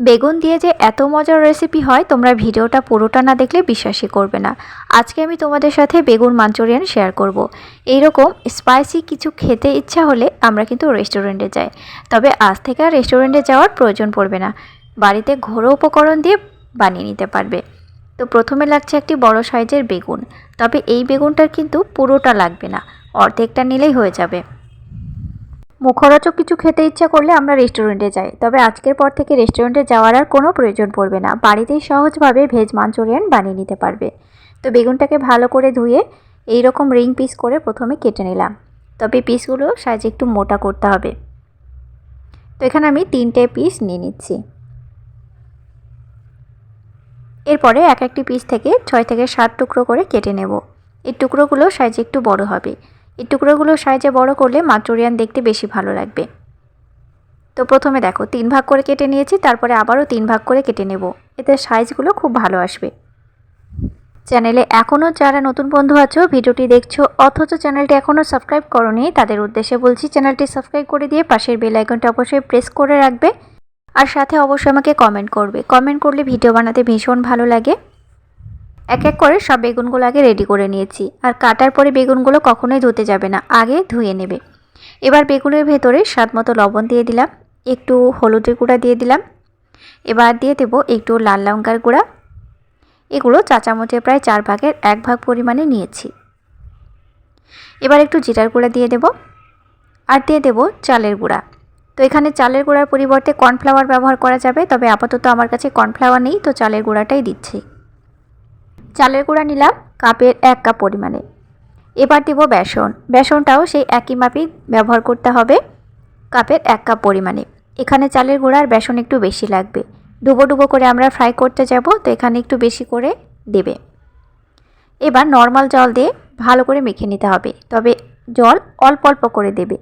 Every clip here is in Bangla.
বেগুন দিয়ে যে এত মজার রেসিপি হয়, তোমরা ভিডিওটা পুরোটা না দেখলে বিশ্বাসই করবে না। আজকে আমি তোমাদের সাথে বেগুন মাঞ্চুরিয়ান শেয়ার করব। এইরকম স্পাইসি কিছু খেতে ইচ্ছা হলে আমরা কিন্তু রেস্টুরেন্টে যাই। তবে আজ থেকে আর রেস্টুরেন্টে যাওয়ার প্রয়োজন পড়বে না। বাড়িতে ঘরোয়া উপকরণ দিয়ে বানিয়ে নিতে পারবে। তো প্রথমে লাগছে একটি বড় সাইজের বেগুন। তবে এই বেগুনটার কিন্তু পুরোটা লাগবে না। অর্ধেকটা নিলেই হয়ে যাবে। মুখরোচক কিছু খেতে ইচ্ছা করলে আমরা রেস্টুরেন্টে যাই। তবে আজকের পর থেকে রেস্টুরেন্টে যাওয়ার আর কোনো প্রয়োজন পড়বে না। বাড়িতেই সহজভাবে ভেজ মাঞ্চুরিয়ান বানিয়ে নিতে পারবে। তো বেগুনটাকে ভালো করে ধুয়ে এই রকম রিং পিস করে প্রথমে কেটে নিলাম। তবে পিসগুলো সাইজে একটু মোটা করতে হবে। তো এখানে আমি তিনটে পিস নিয়ে নিচ্ছি। এরপরে এক একটি পিস থেকে ছয় থেকে সাত টুকরো করে কেটে নেব। এই টুকরোগুলো সাইজে একটু বড় হবে। এই টুকরোগুলো সাইজে বড় করলে মাঞ্চুরিয়ান দেখতে বেশি ভালো লাগবে। তো প্রথমে দেখো, তিন ভাগ করে কেটে নিয়েছি, তারপরে আবারও তিন ভাগ করে কেটে নেব। এতে সাইজগুলো খুব ভালো আসবে। চ্যানেলে এখনও যারা নতুন বন্ধু আছো, ভিডিওটি দেখছ, অথচ চ্যানেলটি এখনও সাবস্ক্রাইব করনি, তাদের উদ্দেশ্যে বলছি চ্যানেলটি সাবস্ক্রাইব করে দিয়ে পাশের বেল আইকনটা অবশ্যই প্রেস করে রাখবে। আর সাথে অবশ্যই আমাকে কমেন্ট করবে। কমেন্ট করলে ভিডিও বানাতে ভীষণ ভালো লাগে। এক এক করে সব বেগুনগুলো আগে রেডি করে নিয়েছি। আর কাটার পরে বেগুনগুলো কখনোই ধুতে যাবে না, আগে ধুয়ে নেবে। এবার বেগুনের ভেতরে স্বাদ মতো লবণ দিয়ে দিলাম, একটু হলুদের গুঁড়া দিয়ে দিলাম। এবার দিয়ে দেবো একটু লাল লঙ্কার গুঁড়া। এগুলো চা চামচের প্রায় চার ভাগের এক ভাগ পরিমাণে নিয়েছি। এবার একটু জিরার গুঁড়া দিয়ে দেব। আর দিয়ে দেব চালের গুঁড়া। তো এখানে চালের গুঁড়ার পরিবর্তে কর্নফ্লাওয়ার ব্যবহার করা যাবে, তবে আপাতত আমার কাছে কর্নফ্লাওয়ার নেই, তো চালের গুঁড়াটাই দিচ্ছি। চালের গুঁড়া নিলাম, কাপের এক কাপ পরিমাণে। এবার দেব বেসন। বেসনটাও সেই একই মাপেই ব্যবহার করতে হবে, কাপের এক কাপ পরিমাণে। এখানে চালের গুঁড়া আর বেসন একটু বেশি লাগবে। ডুবো ডুবো করে আমরা ফ্রাই করতে যাব, তো এখানে একটু বেশি করে দেবে। এবার নর্মাল জল দিয়ে ভালো করে মেখে নিতে হবে, তবে জল অল্প অল্প করে দেবে।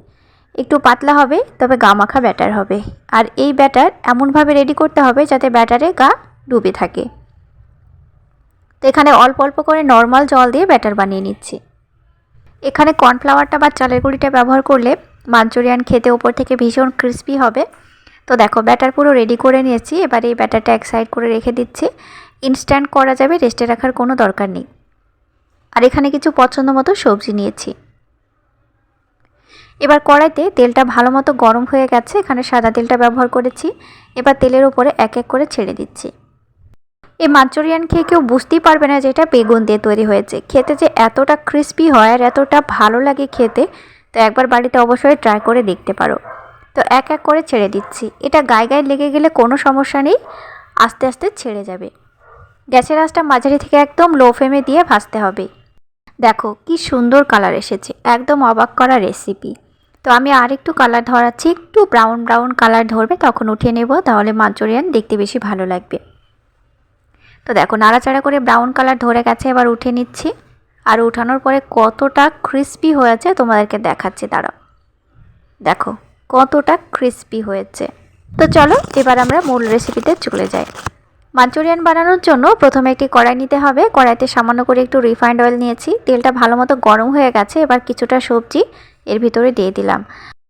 একটু পাতলা হবে, তবে গা মাখা ব্যাটার হবে। আর এই ব্যাটার এমনভাবে রেডি করতে হবে যাতে ব্যাটারে গা ডুবে থাকে। তো এখানে অল্প অল্প করে নর্মাল জল দিয়ে ব্যাটার বানিয়ে নিচ্ছি। এখানে কর্নফ্লাওয়ারটা বা চালের গুঁড়িটা ব্যবহার করলে মাঞ্চুরিয়ান খেতে ওপর থেকে ভীষণ ক্রিস্পি হবে। তো দেখো ব্যাটার পুরো রেডি করে নিয়েছি, এবার এই ব্যাটারটা এক সাইড করে রেখে দিচ্ছি। ইনস্ট্যান্ট করা যাবে রেস্টে রাখার কোনো দরকার নেই। আর এখানে কিছু পছন্দ মতো সবজি নিয়েছি। এবার কড়াইতে তেলটা ভালো মতো গরম হয়ে গেছে, এখানে সাদা তেলটা ব্যবহার করেছি। এবার তেলের ওপরে এক এক করে ছেড়ে দিচ্ছি। এই মাঞ্চুরিয়ান খেয়ে কেউ বুঝতেই পারবে না যে এটা বেগুন দিয়ে তৈরি হয়েছে। খেতে যে এতটা ক্রিস্পি হয় আর এতটা ভালো লাগে খেতে, তো একবার বাড়িতে অবশ্যই ট্রাই করে দেখতে পারো। তো এক এক করে ছেড়ে দিচ্ছি। এটা গায়ে গায়ে লেগে গেলে কোনো সমস্যা নেই, আস্তে আস্তে ছেড়ে যাবে। গ্যাসের আঁচটা মাঝারি থেকে একদম লো ফ্লেমে দিয়ে ভাজতে হবে। দেখো কি সুন্দর কালার এসেছে, একদম অবাক করা রেসিপি তো আমি আর একটু কালার ধরাচ্ছি, একটু ব্রাউন ব্রাউন কালার ধরবে, তখন উঠিয়ে নেব, তাহলে মাঞ্চুরিয়ান দেখতে বেশি ভালো লাগবে। তো দেখো, নাড়াচাড়া করে ব্রাউন কালার ধরে গেছে, এবার উঠে নিচ্ছি। আর উঠানোর পরে কতটা ক্রিস্পি হয়েছে তোমাদেরকে দেখাচ্ছি, দাঁড়াও। দেখো, কতটা ক্রিস্পি হয়েছে। তো চলো, এবার আমরা মূল রেসিপিতে চলে যাই। মাঞ্চুরিয়ান বানানোর জন্য প্রথমে একটি কড়াই নিতে হবে। কড়াইতে সামান্য করে একটু রিফাইন্ড অয়েল নিয়েছি। তেলটা ভালো মতো গরম হয়ে গেছে, এবার কিছুটা সবজি এর ভিতরে দিয়ে দিলাম।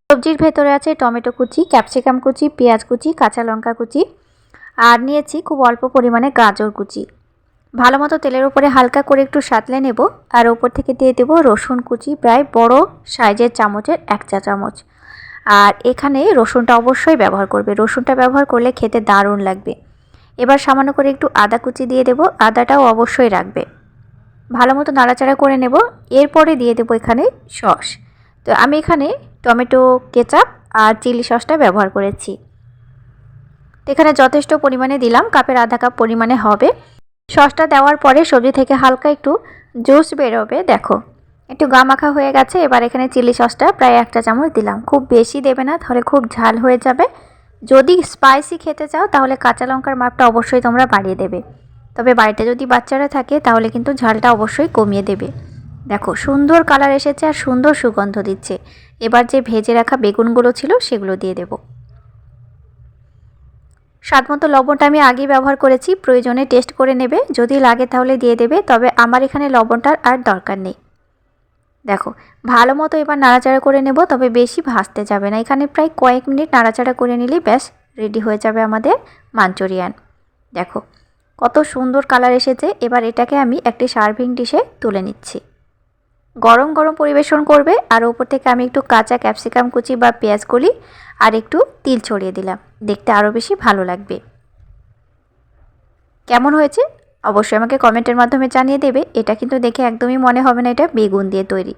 সবজির ভেতরে আছে টমেটো কুচি ক্যাপসিকাম কুচি, পেঁয়াজ কুচি, কাঁচা লঙ্কা কুচি। আর নিয়েছি খুব অল্প পরিমাণে গাজর কুচি। ভালো মতো তেলের উপরে হালকা করে একটু সাতলে নেব আর ওপর থেকে দিয়ে দেবো রসুন কুচি, প্রায় বড় সাইজের চামচের এক চা চামচ। আর এখানে রসুনটা অবশ্যই ব্যবহার করবে। রসুনটা ব্যবহার করলে খেতে দারুণ লাগবে। এবার সামান্য করে একটু আদা কুচি দিয়ে দেবো, আদাটাও অবশ্যই রাখবে। ভালো মতো নাড়াচাড়া করে নেব। এরপরে দিয়ে দেবো এখানে সস। তো আমি এখানে টমেটো, কেচাপ আর চিলি সসটা ব্যবহার করেছি। এখানে যথেষ্ট পরিমাণে দিলাম, কাপের আধা কাপ পরিমাণে হবে। সসটা দেওয়ার পরে সবজি থেকে হালকা একটু জুস বেরোবে, দেখো। একটু গা মাখা হয়ে গেছে, এবার এখানে চিলি সসটা প্রায় একটা চামচ দিলাম। খুব বেশি দেবে না, তাহলে খুব ঝাল হয়ে যাবে। যদি স্পাইসি খেতে চাও, তাহলে কাঁচা লঙ্কার মাপটা অবশ্যই তোমরা বাড়িয়ে দেবে। তবে বাড়িতে যদি বাচ্চারা থাকে, তাহলে কিন্তু ঝালটা অবশ্যই কমিয়ে দেবে। দেখো, সুন্দর কালার এসেছে আর সুন্দর সুগন্ধ দিচ্ছে। এবার যে ভেজে রাখা বেগুনগুলো ছিল, সেগুলো দিয়ে দেবো। স্বাদ মতো লবণটা আমি আগেই ব্যবহার করেছি, প্রয়োজনে টেস্ট করে নেবে। যদি লাগে তাহলে দিয়ে দেবে, তবে আমার এখানে লবণটার আর দরকার নেই। দেখো, ভালো মতো এবার নাড়াচাড়া করে নেব, তবে বেশি ভাজতে যাবে না। এখানে প্রায় কয়েক মিনিট নাড়াচাড়া করে নিলেই ব্যাস রেডি হয়ে যাবে আমাদের মাঞ্চুরিয়ান। দেখো, কত সুন্দর কালার এসেছে। এবার এটাকে আমি একটি সার্ভিং ডিশে তুলে নিচ্ছি। গরম গরম পরিবেশন করবে, আর ওপর থেকে আমি একটু কাঁচা ক্যাপসিকাম কুচি বা পেঁয়াজ কলি, আর একটু তিল ছড়িয়ে দিলাম। দেখতে আরও বেশি ভালো লাগবে। কেমন হয়েছে? অবশ্যই আমাকে কমেন্টের মাধ্যমে জানিয়ে দেবে। এটা কিন্তু দেখে একদমই মনে হবে না এটা বেগুন দিয়ে তৈরি।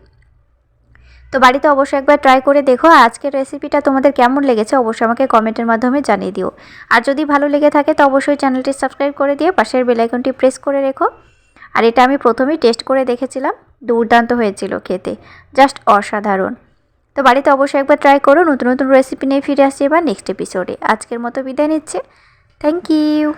তো বাড়িতে অবশ্যই একবার ট্রাই করে দেখো। আজকের রেসিপিটা তোমাদের কেমন লেগেছে অবশ্যই আমাকে কমেন্টের মাধ্যমে জানিয়ে দিও। আর যদি ভালো লেগে থাকে তো অবশ্যই চ্যানেলটি সাবস্ক্রাইব করে দিয়ে পাশের বেলাইকনটি প্রেস করে রেখো। আর এটা আমি প্রথমেই টেস্ট করে দেখেছিলাম। দুর্দান্ত হয়েছিল খেতে। জাস্ট অসাধারণ। তো বাড়িতে অবশ্যই একবার ট্রাই করো, নতুন নতুন রেসিপি নিয়ে ফিরে আসছি এবার নেক্সট এপিসোডে আজকের মতো বিদায় নিচ্ছে। Thank you